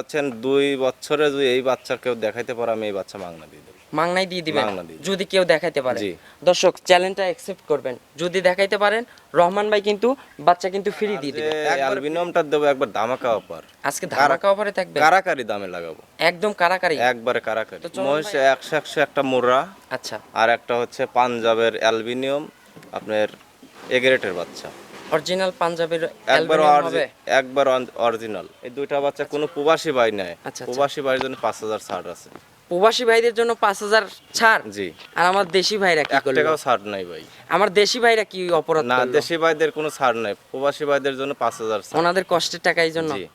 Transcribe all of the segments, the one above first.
হচ্ছেন দুই বছরে যদি এই বাচ্চা কেউ দেখাইতে পারে আমি এই বাচ্চা মাংনা দিয়ে দেবো। মাংনাই দিয়ে দিবেন। যদি কেউ দেখাইতে পারে। দর্শক চ্যালেঞ্জটা অ্যাকসেপ্ট করবেন। যদি দেখাইতে পারেন রহমান ভাই কিন্তু বাচ্চা কিন্তু ফ্রি দিয়ে দিবে। অ্যালবিনিয়ামটা দেবো একবার ধামাকা অফার আজকে ধারাকা অফারে থাকবে? কারাকারি দামে লাগাবো। একদম কারাকারি। একবারে কারাকারি। মহিষ একশো একশো একটা মোররা। আচ্ছা। আর একটা হচ্ছে পাঞ্জাবের অ্যালবিনিয়াম আপনার এগারেটের বাচ্চা। অরিজিনাল পাঞ্জাবের একবার হবে? একবার অরিজিনাল এই দুইটা বাচ্চা কোনো প্রবাসী ভাই নাই। আচ্ছা, আচ্ছা। প্রবাসী ভাইয়ের জন্য পাঁচ হাজার ছাড় আছে। প্রবাসী ভাইদের জন্য পাঁচ হাজার ছাড়? জি। আর আমার দেশি ভাইরা কি করল? টাকাও ছাড় নাই ভাই। আমার দেশি ভাইরা কি অপরাধ না? দেশি ভাইদের কোনো ছাড় নাই। প্রবাসী ভাইদের জন্য পাঁচ হাজার ওনাদের কষ্টের টাকাই জন্য? জি।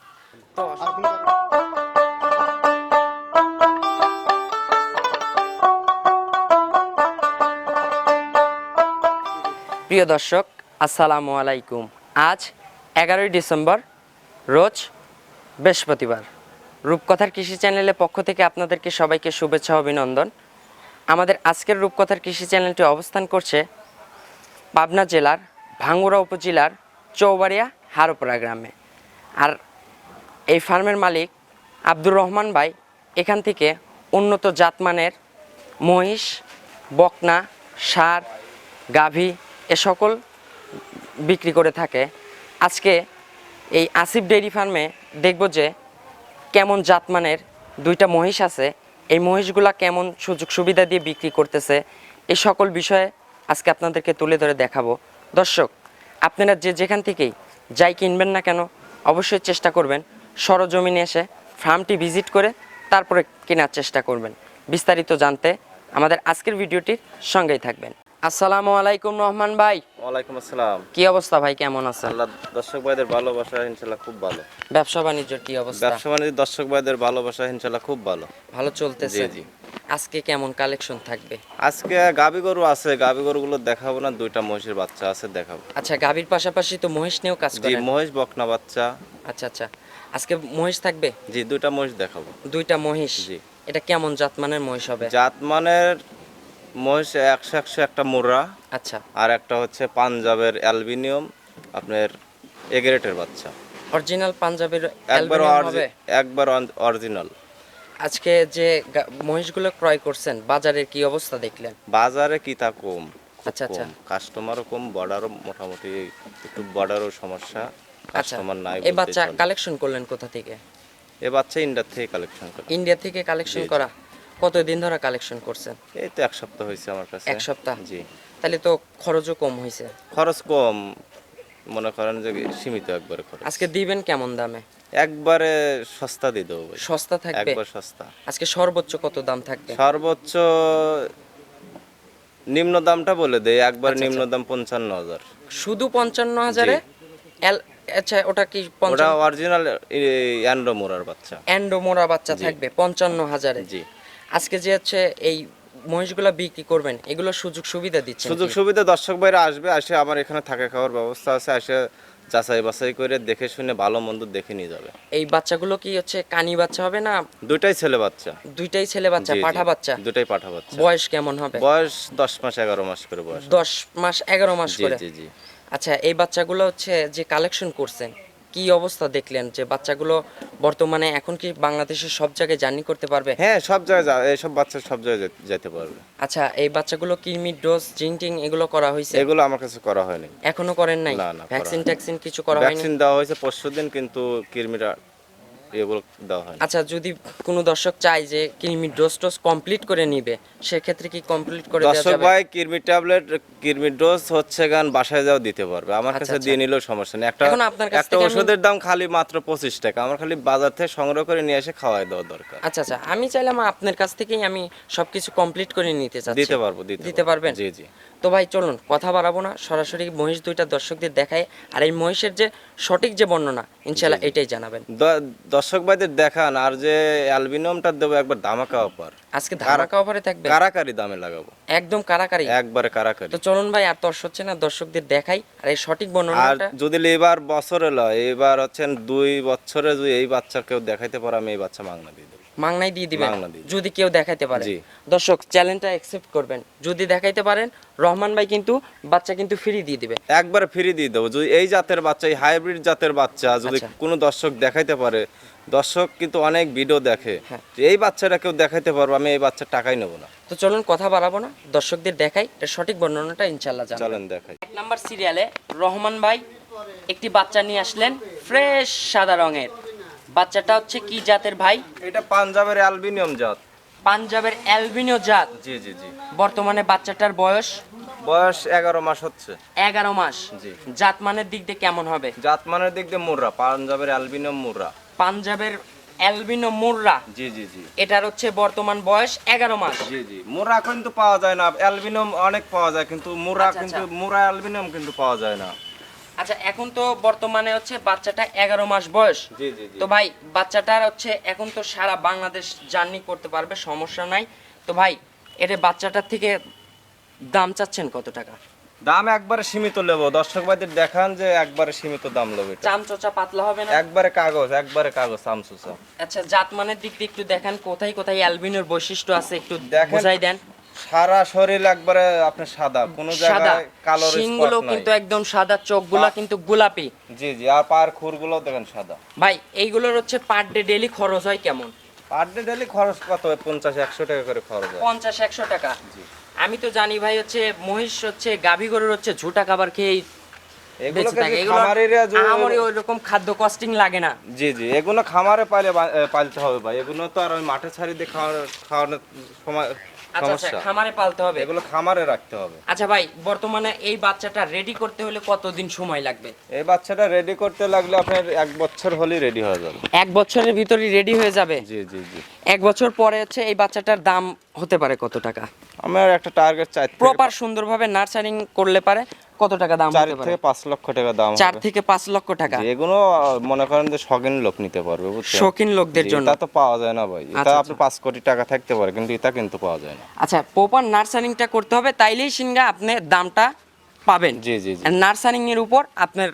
প্রিয় দর্শক আসসালামু আলাইকুম। আজ এগারোই ডিসেম্বর, রোজ বৃহস্পতিবার। রূপকথার কৃষি চ্যানেলের পক্ষ থেকে আপনাদেরকে সবাইকে শুভেচ্ছা অভিনন্দন। আমাদের আজকের রূপকথার কৃষি চ্যানেলটি অবস্থান করছে পাবনা জেলার ভাঙ্গুড়া উপজেলার চৌবাড়িয়া হারোপাড়া গ্রামে। আর এই ফার্মের মালিক আব্দুর রহমান ভাই এখান থেকে উন্নত জাতমানের মহিষ, বকনা, সার, গাভী, এ সকল বিক্রি করে থাকে। আজকে এই আসিফ ডেইরি ফার্মে দেখব যে কেমন জাতমানের দুইটা মহিষ আছে। এই মহিষগুলা কেমন সুযোগ সুবিধা দিয়ে বিক্রি করতেছে, এই সকল বিষয়ে আজকে আপনাদেরকে তুলে ধরে দেখাবো। দর্শক, আপনারা যে যেখান থেকেই যাই কিনবেন না কেন, অবশ্যই চেষ্টা করবেন সরজমিনে এসে ফার্মটি ভিজিট করে তারপরে কেনার চেষ্টা করবেন। বিস্তারিত জানতে আমাদের আজকের ভিডিওটির সঙ্গেই থাকবেন। আসসালামু আলাইকুম রহমান ভাই। ওয়ালাইকুম আসসালাম। কি অবস্থা ভাই কেমন আছেন? আল্লাহ দর্শক ভাইদের ভালোবাসা ইনশাল্লাহ খুব ভালো। ব্যবসা বাণিজ্যের কি অবস্থা? ব্যবসা বাণিজ্য দর্শক ভাইদের ভালোবাসা ইনশাল্লাহ খুব ভালো। ভালো চলতেছে। জি, জি। আজকে কেমন কালেকশন থাকবে? আজকে গাবি গরু আছে গাবি গরুগুলো দেখাবো না দুইটা মহিষের বাচ্চা আছে দেখাবো। আচ্ছা গাভীর পাশাপাশি তো মহিষ নিয়েও কাজ জি করেন? মহিষ বকনা বাচ্চা। আচ্ছা আচ্ছা। আজকে মহিষ থাকবে? জি দুইটা মহিষ দেখাবো। দুইটা মহিষ? জি। এটা কেমন জাতমানের মহিষ হবে? জাতমানের মহিষ একশো একশো একটা আচ্ছা। আর একটা হচ্ছে পাঞ্জাবের অ্যালবিনিয়াম আপনার এগারেটের বাচ্চা। অরিজিনাল পাঞ্জাবের একবার একবার অরিজিনাল। আজকে যে মহিষগুলো ক্রয় করছেন বাজারের কি অবস্থা দেখলেন? বাজারে কি তা কম আচ্ছা, আচ্ছা। কাস্টমারও কম বর্ডারও মোটামুটি একটু বর্ডারও সমস্যা আচ্ছা। কাস্টমার নাই এই বাচ্চা কালেকশন করলেন কোথা থেকে? এ বাচ্চা ইন্ডিয়া থেকে কালেকশন করে। ইন্ডিয়া থেকে কালেকশন। করা? কতদিন ধরে কালেকশন করছেন? এই তো এক সপ্তাহ হয়েছে আমার কাছে। এক সপ্তাহ? জি। তাহলে তো খরচও কম হয়েছে। খরচ কম মনে করেন যে সীমিত একবারে খরচ। আজকে দিবেন কেমন দামে? একবারে সস্তা দিয়ে দেবো সস্তা থাকবে? একবার সস্তা। আজকে সর্বোচ্চ কত দাম থাকবে? সর্বোচ্চ নিম্ন দামটা বলে দেয় একবার আচ্ছা, নিম্ন দাম পঞ্চান্ন হাজার। শুধু পঞ্চান্ন হাজারে? আচ্ছা ওটা কি ওটা অরিজিনাল অ্যান্ড্রোমোরার বাচ্চা। অ্যান্ডোমোরা বাচ্চা থাকবে পঞ্চান্ন হাজারে। জি। আজকে যে হচ্ছে এই মহিষগুলো বিক্রি করবেন এগুলো সুযোগ সুবিধা দিচ্ছে সুযোগ সুবিধা দর্শক ভাইরা আসবে আসে আমার এখানে থাকা খাওয়ার ব্যবস্থা আছে আসে যাচাই বাছাই করে দেখে শুনে ভালো মন্দ দেখে নিয়ে যাবে। এই বাচ্চাগুলো কি হচ্ছে কানি বাচ্চা হবে না? দুইটাই ছেলে বাচ্চা। দুইটাই ছেলে বাচ্চা। পাঠা বাচ্চা? দুটাই পাঠা বাচ্চা। বয়স কেমন হবে? বয়স দশ মাস এগারো মাস করে বয়স। দশ মাস এগারো মাস করে? জি জি। আচ্ছা এই বাচ্চাগুলো হচ্ছে যে কালেকশন করছেন কি অবস্থা দেখলেন যে বাচ্চাগুলো বর্তমানে এখন কি বাংলাদেশের সব জায়গায় জার্নি করতে পারবে? হ্যাঁ সব জায়গায় এইসব বাচ্চা সব জায়গায় যেতে- পারবে। আচ্ছা এই বাচ্চাগুলো কিমি ডোজ জিংটিং এগুলো করা হয়েছে? এগুলো আমার কাছে করা হয়নি। এখনও করেন নাই? ভ্যাকসিন ট্যাক্সিন কিছু করা হয়নি? ভ্যাকসিন দেওয়া হয়েছে পরশু দিন কিন্তু কৃমিরা এগুলো দেওয়া হয়নি আচ্ছা যদি কোনো দর্শক চায় যে ডোজ টোজ কমপ্লিট করে নিবে সেক্ষেত্রে কি কমপ্লিট করে দেওয়া দর্শক ভাই কিরমি ট্যাবলেট কিরমি ডোজ হচ্ছে গান বাসায় যাও দিতে পারবে। আমার আচ্ছা, কাছে আচ্ছা। দিয়ে নিলেও সমস্যা নেই। একটা এখন আপনার কাছ একটা ওষুধের দাম খালি মাত্র পঁচিশ টাকা। আমার খালি বাজার থেকে সংগ্রহ করে নিয়ে এসে খাওয়াই দেওয়া দরকার। আচ্ছা আচ্ছা। আমি চাইলাম আপনার কাছ থেকেই আমি সবকিছু কমপ্লিট করে নিতে চাচ্ছি। দিতে পারব দিতে পারবেন? জি জি। তো ভাই চলুন কথা বাড়াবো না। সরাসরি মহিষ দুইটা দর্শকদের দেখায় আর এই মহিষের যে সঠিক যে বর্ণনা ইনশাল্লাহ এটাই জানাবেন। দর্শক ভাইদের দেখান আর যে অ্যালবিনিয়ামটা দেবো একবার ধামাকা অফার আজকে ধামাকা অফারে থাকবে? কারাকারি দামে লাগাবো। একদম কারাকারি। একবারে কারাকারি। তো চলুন ভাই আর তর্স হচ্ছে না দর্শকদের দেখাই। আর এই সঠিক আর যদি এবার বছরে লয় এবার হচ্ছেন দুই বছরে যদি এই বাচ্চা কেউ দেখাইতে পারো আমি এই বাচ্চা মাংনা দিয়ে দেবো। মাংনাই দিয়ে দিবেন যদি কেউ দেখাইতে পারে। দর্শক চ্যালেঞ্জটা অ্যাকসেপ্ট করবেন। যদি দেখাইতে পারেন রহমান ভাই কিন্তু বাচ্চা কিন্তু ফ্রি দিয়ে দিবে। একবারে ফ্রি দিয়ে দেবো। যদি এই জাতের বাচ্চা এই হাইব্রিড জাতের বাচ্চা যদি আচ্ছা। কোনো দর্শক দেখাইতে পারে দর্শক কিন্তু অনেক ভিডিও দেখে। হ্যাঁ। এই বাচ্চাটা কেউ দেখাইতে পারব আমি এই বাচ্চার টাকাই নেব না। তো চলুন কথা বাড়াবো না। দর্শকদের দেখাই এর সঠিক বর্ণনাটা ইনশাল্লাহ চলেন দেখাই। এক নাম্বার সিরিয়ালে রহমান ভাই একটি বাচ্চা নিয়ে আসলেন ফ্রেশ সাদা রঙের। বাচ্চাটা হচ্ছে কি জাতের ভাই? এটা পাঞ্জাবের অ্যালবিনিয়াম জাত। পাঞ্জাবের অ্যালবিনো জাত? জি জি জি। বর্তমানে বাচ্চাটার বয়স? বয়স এগারো মাস হচ্ছে। এগারো মাস। জি। জাত মানের দিক দিয়ে কেমন হবে? জাতমানের দিক দিয়ে মুর্রা পাঞ্জাবের অ্যালবিনিয়াম মুর্রা। পাঞ্জাবের অ্যালবিনো মুর্রা? জি জি জি। এটার হচ্ছে বর্তমান বয়স এগারো মাস। জি জি। মুরা কিন্তু পাওয়া যায় না। অ্যালবিনিয়াম অনেক পাওয়া যায় কিন্তু মুরা আচ্ছা, কিন্তু আচ্ছা। মুরা অ্যালবিনিয়াম কিন্তু পাওয়া যায় না। আচ্ছা এখন তো বর্তমানে হচ্ছে বাচ্চাটা এগারো মাস বয়স। জি জি জি। তো ভাই বাচ্চাটার হচ্ছে এখন তো সারা বাংলাদেশ জার্নি করতে পারবে সমস্যা নাই। তো ভাই এটা বাচ্চাটার থেকে দাম চাচ্ছেন কত টাকা? দাম একবারে সীমিত নেব। দর্শক ভাইদের দেখান যে একবারে সীমিত দাম নেব এটা। চাম চোচা পাতলা হবে না? একবারে কাগজ একবারে কাগজ সামসুসা আচ্ছা জাতমানের দিক দিয়ে একটু দেখান কোথায় কোথায় অ্যালবিনোর বৈশিষ্ট্য আছে একটু দেখেন। বোঝাই দেন। সারা শরীর একবারে আপনার সাদা কোনো জায়গায় কালো শিংগুলো কিন্তু একদম সাদা চোখগুলো কিন্তু গোলাপি। জি জি আর পার খুরগুলো দেখেন সাদা। ভাই এইগুলোর হচ্ছে পার ডে ডেলি খরচ হয় কেমন? পার ডে ডেলি খরচ কত? হয় পঞ্চাশ একশো টাকা করে খরচ হয়। পঞ্চাশ একশো টাকা। জি। আমি তো জানি ভাই হচ্ছে মহিষ হচ্ছে গাভী গরুর হচ্ছে ঝুটা খাবার খেয়ে বেঁচে এগুলোকে থাকে যে এগুলো খামারিরা যে- আমারই ওই রকম খাদ্য কস্টিং লাগে না। জি জি এগুলো খামারে পাইলে পালতে হবে ভাই। এগুলো তো আর ওই মাঠে ছাড়ি দিয়ে খাওয়ানোর খাওয়ানোর সময় আচ্ছা আচ্ছা সমস্যা। খামারে পালতে হবে। এগুলো খামারে রাখতে হবে। আচ্ছা ভাই বর্তমানে এই বাচ্চাটা রেডি করতে হলে কতদিন সময় লাগবে? এই বাচ্চাটা রেডি করতে লাগলে আপনার এক বছর হলেই রেডি হয়ে যাবে। এক বছরের ভিতরে রেডি হয়ে যাবে? জি জি জি। এক বছর পরে হচ্ছে এই বাচ্চাটার দাম হতে পারে কত টাকা? আমার একটা টার্গেট থেকে প্রপার সুন্দরভাবে নার্সারিং করলে পারে। কত টাকা দাম চার হতে থেকে পাঁচ লক্ষ টাকা দাম চার থেকে পাঁচ লক্ষ টাকা? এগুলো মনে করেন যে শখিন লোক নিতে পারবে শখিন লোকদের জন্য। এটা তো পাওয়া যায় না ভাই। এটা আচ্ছা, আপনি পাঁচ কোটি টাকা থাকতে পারে কিন্তু এটা কিন্তু পাওয়া যায় না। আচ্ছা প্রপার নার্সারিংটা করতে হবে তাইলেই সিঙ্গা আপনি দামটা পাবেন। জি জি নার্সারিং এর উপর আপনার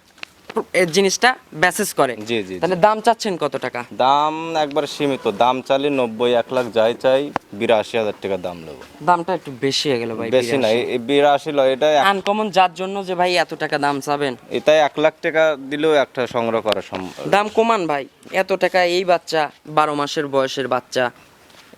জিনিসটা ব্যাসেস করে। জি জি। তাহলে দাম চাচ্ছেন কত টাকা? দাম একবার সীমিত। দাম চালে নব্বই এক লাখ যাই চাই বিরাশি হাজার টাকা দাম নেব। দামটা একটু বেশি হয়ে গেল ভাই বেশি না বিরাশি লয় এটা আনকমন যার জন্য যে ভাই এত টাকা দাম চাবেন। এটাই এক লাখ টাকা দিলেও একটা সংগ্রহ করা সম্ভব। দাম কমান ভাই এত টাকা এই বাচ্চা বারো মাসের বয়সের বাচ্চা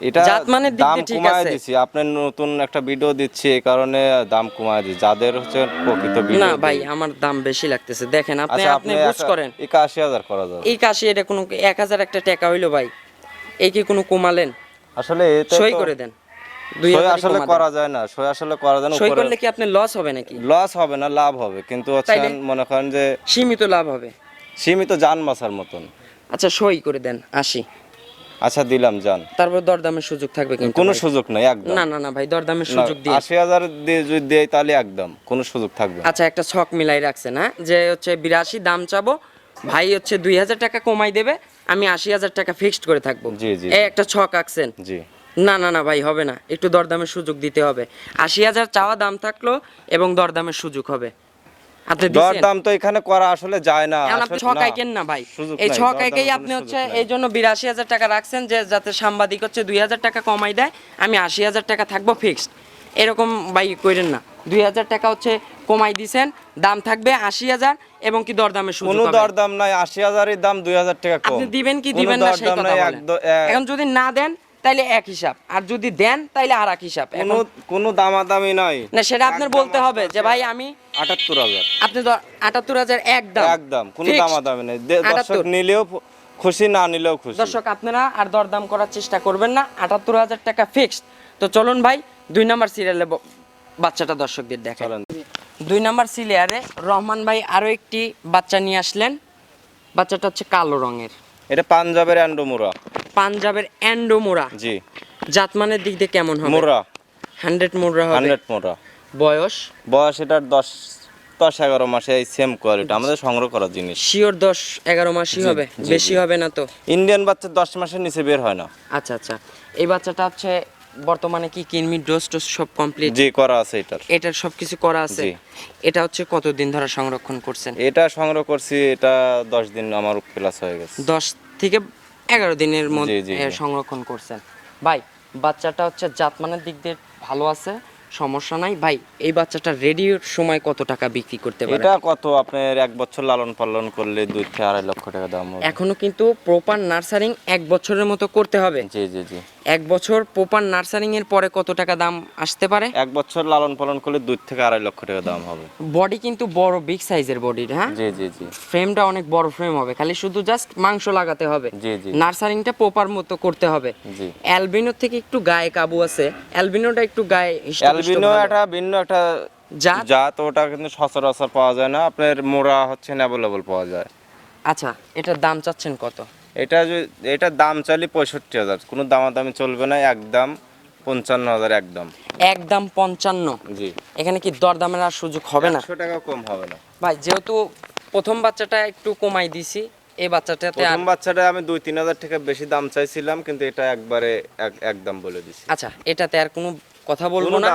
এটা জাতমানের দিক দাম ঠিক কমায় আছে। দিছি। আপনার নতুন একটা ভিডিও দিচ্ছি এই কারণে দাম কমায় দিচ্ছি যাদের হচ্ছে প্রকৃত ভিডিও না ভাই আমার দাম বেশি লাগতেছে। দেখেন আপনি আচ্ছা আপনি আপনি বুঝ করেন। একাশি হাজার করা যাবে। এই কাশি এটা কোনো এক হাজার একটা টাকা হইল ভাই। এই কি কোনো কমালেন? আসলে এটা সই করে দেন। দুই আসলে করা যায় না। সই আসলে করা যায় না সই করলে কি আপনার লস হবে নাকি? লস হবে না লাভ হবে। কিন্তু হচ্ছে মনে করেন যে সীমিত লাভ হবে। সীমিত যান মাছার মতন। আচ্ছা সই করে দেন আসি। আচ্ছা দিলাম যান। তারপর দরদামের সুযোগ থাকবে কিন্তু কোনো সুযোগ নাই একদম। না না না ভাই দরদামের সুযোগ দিয়ে। আশি হাজার দিয়ে যদি দেয় তাহলে একদম কোনো সুযোগ থাকবে আচ্ছা একটা ছক মিলাই রাখছেন হ্যাঁ? যে হচ্ছে বিরাশি দাম চাবো ভাই হচ্ছে দুই হাজার টাকা কমাই দেবে আমি আশি হাজার টাকা ফিক্সড করে থাকব। জি, জি, এই। একটা ছক আঁকছেন। জি। না না না ভাই হবে না একটু দরদামের সুযোগ দিতে হবে। আশি হাজার চাওয়া দাম থাকল এবং দরদামের সুযোগ হবে। আপনি দর তো এখানে করা আসলে যায় না আপনি না, ভাই। এই আপনি হচ্ছে এই জন্য বিরাশি হাজার টাকা রাখছেন যে যাতে সাংবাদিক হচ্ছে দুই হাজার টাকা কমাই দেয়। আমি আশি হাজার টাকা থাকব ফিক্সড এরকম ভাই করেন না। দুই হাজার টাকা হচ্ছে কমাই দিছেন দাম থাকবে আশি হাজার এবং কি দরদামের সুযোগ কোনো হবে। দর দাম নাই আশি হাজারের দাম দুই হাজার টাকা আপনি দিবেন কি দিবেন না সেই কথা এখন যদি না দেন তাইলে এক হিসাব। আর যদি দেন তাইলে আর এক হিসাব। কোনো কোনো দামাদামি নাই। না সেটা আপনার বলতে হবে যে ভাই আমি আটাত্তর হাজার। আপনি আটাত্তর হাজার একদম একদম কোনো। দামাদামি নেই। দর্শক নিলেও খুশি না নিলেও খুশি। দর্শক আপনারা আর দরদাম করার চেষ্টা করবেন না। আটাত্তর হাজার টাকা ফিক্সড তো চলুন ভাই দুই নাম্বার সিরিয়ালে বাচ্চাটা দর্শকদের দেখালেন দুই নাম্বার সিরিয়ালে রহমান ভাই আরও একটি বাচ্চা নিয়ে আসলেন। বাচ্চাটা হচ্ছে কালো রঙের। এটা পাঞ্জাবের অ্যান্ডোমোরা। পাঞ্জাবের অ্যান্ডোমোরা। জি। জাতমানের দিক দিয়ে কেমন হবে? মোরা। হান্ড্রেড মোরা হবে। হান্ড্রেড মোরা। বয়স? বয়স এটার দশ দশ এগারো মাসে এই সেম কোয়ালিটি আমাদের সংগ্রহ করার জিনিস। শিওর দশ এগারো মাসই হবে। বেশি হবে না তো? ইন্ডিয়ান বাচ্চা দশ মাসের নিচে বের হয় না। আচ্ছা আচ্ছা। এই বাচ্চাটা হচ্ছে বর্তমানে কি কিনমি ডোজ টোজ সব কমপ্লিট জি করা আছে এটার। এটার সব কিছু করা আছে? জি। এটা হচ্ছে কতদিন ধরে সংরক্ষণ করছেন? এটা সংগ্রহ করছি এটা দশ দিন আমার প্লাস হয়ে গেছে। দশ থেকে এগারো দিনের মধ্যে। সংরক্ষণ করছেন। ভাই বাচ্চাটা হচ্ছে জাতমানের দিক দিয়ে ভালো আছে সমস্যা নাই। ভাই এই বাচ্চাটা রেডিওর সময় কত টাকা বিক্রি করতে পারে? এটা কত? আপনার এক বছর লালন পালন করলে দুই থেকে আড়াই লক্ষ টাকা দাম হবে। এখনও কিন্তু প্রপার নার্সারিং এক বছরের মতো করতে হবে। জি জি জি। এক বছর প্রপার নার্সারিং এর পরে কত টাকা দাম আসতে পারে? এক বছর লালন পালন করলে দুই থেকে আড়াই লক্ষ টাকা দাম হবে। বডি কিন্তু বড় বিগ সাইজের বডির হ্যাঁ? জি জি জি। ফ্রেমটা অনেক বড় ফ্রেম হবে খালি শুধু জাস্ট মাংস লাগাতে হবে। জি জি। নার্সারিংটা প্রপার মতো করতে হবে। জি। অ্যালবিনো থেকে একটু গায়ে কাবু আছে অ্যালবিনোটা একটু গায়ে অ্যালবিনো। একটা ভিন্ন একটা জাত? জাত ওটা কিন্তু সচরাচর পাওয়া যায় না। আপনার মোড়া হচ্ছে অ্যাভেলেবল পাওয়া যায়। আচ্ছা এটার দাম চাচ্ছেন কত? এটা এটার দাম চাইলে পঁয়ষট্টি হাজার। কোনো দামাদামি চলবে না একদম পঞ্চান্ন হাজার একদম। একদম পঞ্চান্ন। জি। এখানে কি দরদামের আর সুযোগ হবে না? একশো টাকা কম হবে না। ভাই যেহেতু প্রথম বাচ্চাটা একটু কমাই দিছি এই বাচ্চাটাতে প্রথম বাচ্চাটা আমি দুই তিন হাজার টাকা বেশি দাম চাইছিলাম কিন্তু এটা একবারে একদম বলে দিছি। আচ্ছা এটাতে আর কোনো কথা বলব না?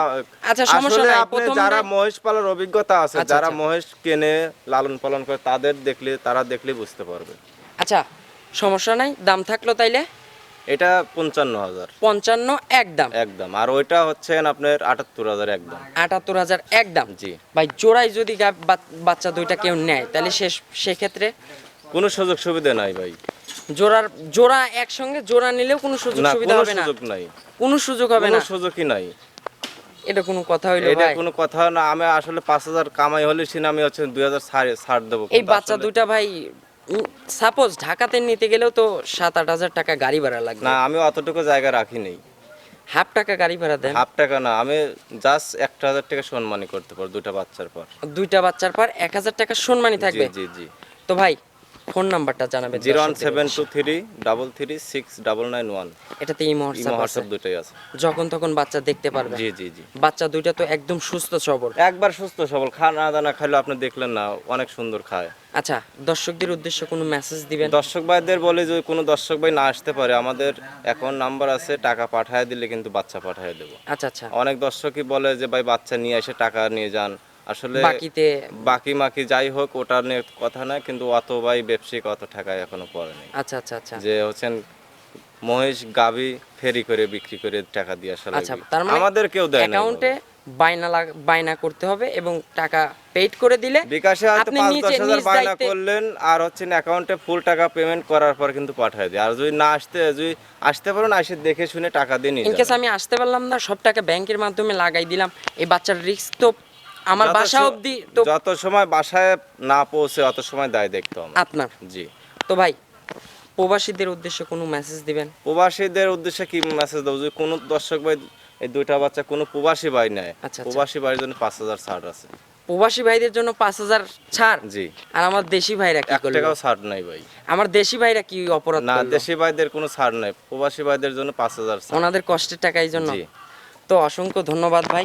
আচ্ছা সমস্যা নাই আপনি প্রথম যারা মহেশ পালার অভিজ্ঞতা আছে আচ্ছা, যারা মহেশ কেনে লালন পালন করে তাদের দেখলে তারা দেখলে বুঝতে পারবে। আচ্ছা সমস্যা নাই দাম থাকল তাইলে? এটা পঞ্চান্ন হাজার। পঞ্চান্ন একদম। একদম আর ওইটা হচ্ছে আপনার আটাত্তর হাজার একদম। আটাত্তর হাজার একদম? জি। ভাই জোড়াই যদি বাচ্চা দুইটা কেউ নেয় তাহলে সে সেক্ষেত্রে? কোনো সুযোগ সুবিধা নাই ভাই। জোড়ার জোড়া একসঙ্গে জোড়া নিলেও কোনো সুযোগ সুবিধা হবে না? সুযোগ নাই। কোনো সুযোগ হবে না? সুযোগই নাই। এটা কোনো কথা হইল এটা কোনো কথা না আমি আসলে পাঁচ হাজার কামাই হলে সিনা আমি হচ্ছে দুই হাজার ছাড় দেবো এই বাচ্চা দুইটা ভাই সাপোজ ঢাকাতে নিতে গেলেও তো সাত আট হাজার টাকা গাড়ি ভাড়া লাগবে। না আমি অতটুকু জায়গা রাখি নেই। হাফ টাকা গাড়ি ভাড়া দেন। হাফ টাকা না আমি জাস্ট একটা হাজার টাকা সম্মানী করতে পারব দুটা বাচ্চার পর। দুইটা বাচ্চার পর এক হাজার টাকা সম্মানই থাকবে? জি জি। তো ভাই ফোন নাম্বারটা জানাবেন zero one seven two three double three six double nine one. এটাতে ইমো হোয়াটসঅ্যাপ দুটোই আছে। যখন তখন বাচ্চা দেখতে পারবে। জি জি জি। বাচ্চা দুইটা তো একদম সুস্থ সবল। একবার সুস্থ সবল। খানা দানা খাইলে আপনি দেখলেন না অনেক সুন্দর খায়। আচ্ছা দর্শকদের উদ্দেশ্যে কোনো মেসেজ দিবেন? দর্শক ভাইদের বলে যে কোনো দর্শক ভাই না আসতে পারে আমাদের এখন নাম্বার আছে টাকা পাঠায় দিলে কিন্তু বাচ্চা পাঠায় দেবো। আচ্ছা আচ্ছা। অনেক দর্শকই বলে যে ভাই বাচ্চা নিয়ে এসে টাকা নিয়ে যান আসলে বাকিতে বাকি মাকি যাই হোক ওটা নিয়ে কথা না কিন্তু অত ভাই ব্যবসায়িক অত টাকা এখনও পড়েনি আচ্ছা আচ্ছা আচ্ছা। যে হচ্ছেন মহেশ গাবি ফেরি করে বিক্রি করে টাকা দিয়ে আসা আচ্ছা তার মানে আমাদের কেউ দেয় না অ্যাকাউন্টে বাইনা বাইনা করতে হবে এবং টাকা পেইড করে দিলে বিকাশে হয়তো পাঁচ দশ হাজার বায়না করলেন আর হচ্ছে অ্যাকাউন্টে ফুল টাকা পেমেন্ট করার পর কিন্তু পাঠায় দেয়। আর যদি না আসতে যদি আসতে পারো না এসে দেখে শুনে টাকা দিয়ে নিয়ে ইন কেস যাবেন। আমি আসতে পারলাম না সব টাকা ব্যাংকের মাধ্যমে লাগাই দিলাম। এই বাচ্চার রিস্ক তো আমার বাসা অবধি তো যত সময় বাসায় না পৌঁছে অত সময় দায় দেখতে আপনার? জি। তো ভাই প্রবাসীদের উদ্দেশ্যে কোনো মেসেজ দিবেন? প্রবাসীদের উদ্দেশ্যে কি মেসেজ দেবো? যদি কোনো দর্শক ভাই এই দুইটা বাচ্চা কোনো প্রবাসী ভাই নেয় আচ্ছা, আচ্ছা। প্রবাসী ভাইয়ের জন্য পাঁচ হাজার ছাড় আছে। প্রবাসী ভাইদের জন্য পাঁচ হাজার ছাড়? জি। আর আমার দেশি ভাইরা কি করল? টাকাও ছাড় নাই ভাই। আমার দেশি ভাইরা কি অপরাধ না? দেশি ভাইদের কোনো ছাড় নাই প্রবাসী ভাইদের জন্য পাঁচ হাজার ওনাদের কষ্টের টাকার জন্য? জি। তো অসংখ্য ধন্যবাদ ভাই।